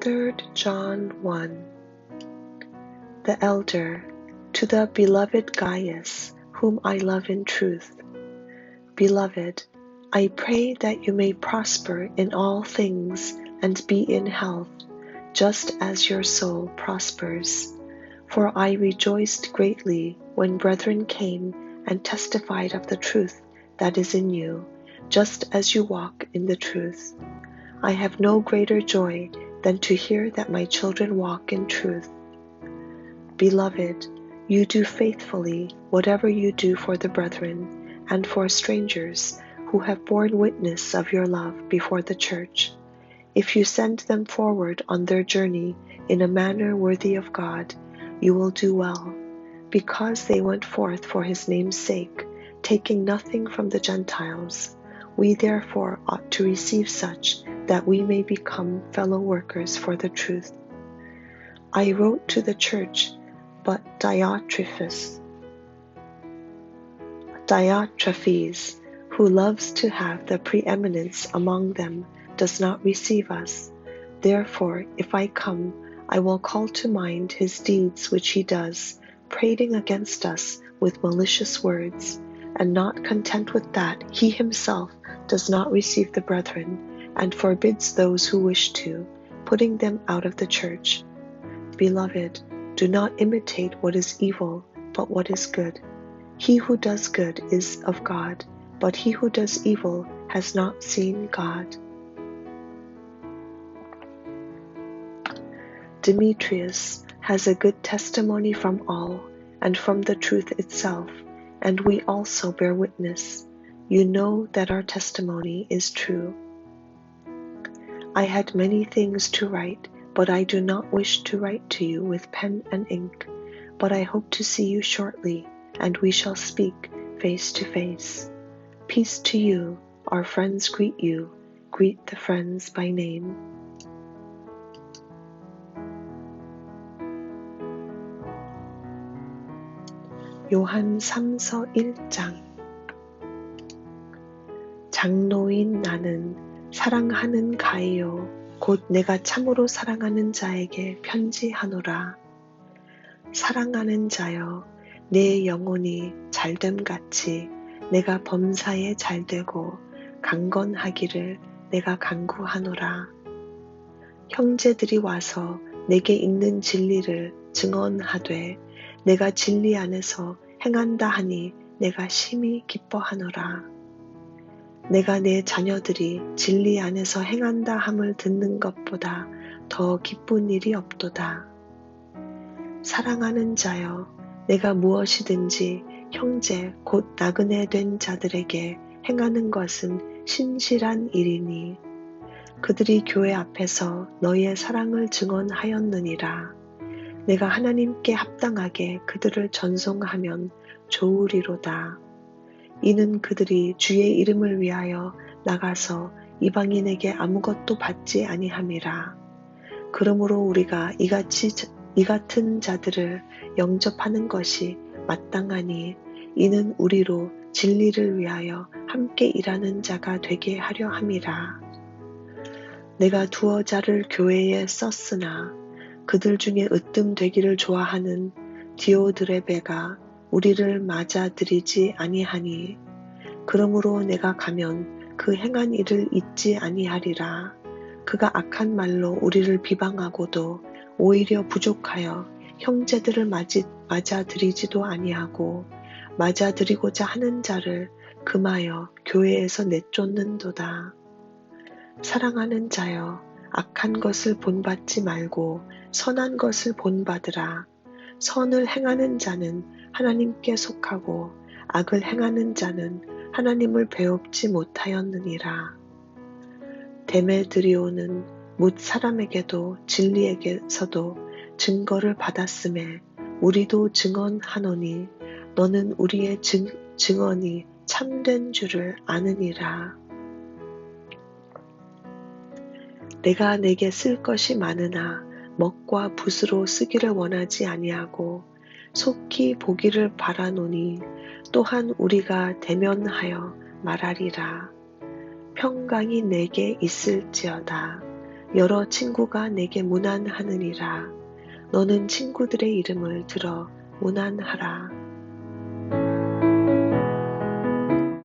3 John 1 The elder, to the beloved Gaius, whom I love in truth. Beloved, I pray that you may prosper in all things and be in health, just as your soul prospers. For I rejoiced greatly when brethren came and testified of the truth that is in you, just as you walk in the truth. I have no greater joy than to hear that my children walk in truth. Beloved, you do faithfully whatever you do for the brethren and for strangers who have borne witness of your love before the church. If you send them forward on their journey in a manner worthy of God, you will do well, because they went forth for his name's sake, taking nothing from the Gentiles. We therefore ought to receive such that we may become fellow workers for the truth. I wrote to the church, but Diotrephes, Diotrephes, who loves to have the preeminence among them, does not receive us. Therefore, if I come, I will call to mind his deeds which he does, prating against us with malicious words, and not content with that, he himself does not receive the brethren, and forbids those who wish to, putting them out of the church. Beloved, do not imitate what is evil, but what is good. He who does good is of God, but he who does evil has not seen God. Demetrius has a good testimony from all and from the truth itself, and we also bear witness. You know that our testimony is true. I had many things to write, but I do not wish to write to you with pen and ink, but I hope to see you shortly, and we shall speak face to face. Peace to you, our friends greet you, greet the friends by name. 요한 3서 1장 장로인 나는 사랑하는 가이요 곧 내가 참으로 사랑하는 자에게 편지하노라 사랑하는 자여 내 영혼이 잘됨 같이 내가 범사에 잘되고 강건하기를 내가 간구하노라 형제들이 와서 내게 있는 진리를 증언하되 내가 진리 안에서 행한다 하니 내가 심히 기뻐하노라. 내가 내 자녀들이 진리 안에서 행한다 함을 듣는 것보다 더 기쁜 일이 없도다. 사랑하는 자여, 내가 무엇이든지 형제 곧 나그네 된 자들에게 행하는 것은 신실한 일이니 그들이 교회 앞에서 너의 사랑을 증언하였느니라. 내가 하나님께 합당하게 그들을 전송하면 좋으리로다. 이는 그들이 주의 이름을 위하여 나가서 이방인에게 아무것도 받지 아니함이라. 그러므로 우리가 이같이 이 같은 자들을 영접하는 것이 마땅하니 이는 우리로 진리를 위하여 함께 일하는 자가 되게 하려 함이라. 내가 두어 자를 교회에 썼으나 그들 중에 으뜸 되기를 좋아하는 디오드레베가 우리를 맞아들이지 아니하니 그러므로 내가 가면 그 행한 일을 잊지 아니하리라 그가 악한 말로 우리를 비방하고도 오히려 부족하여 형제들을 맞이, 맞아들이지도 아니하고 맞아들이고자 하는 자를 금하여 교회에서 내쫓는도다. 사랑하는 자여 악한 것을 본받지 말고 선한 것을 본받으라. 선을 행하는 자는 하나님께 속하고 악을 행하는 자는 하나님을 배웁지 못하였느니라. 데메드리오는 묻 사람에게도 진리에게서도 증거를 받았음에 우리도 증언하노니 너는 우리의 증, 증언이 참된 줄을 아느니라. 내가 내게 쓸 것이 많으나 먹과 붓으로 쓰기를 원하지 아니하고 속히 보기를 바라노니 또한 우리가 대면하여 말하리라. 평강이 내게 있을지어다. 여러 친구가 내게 문안하느니라. 너는 친구들의 이름을 들어 문안하라.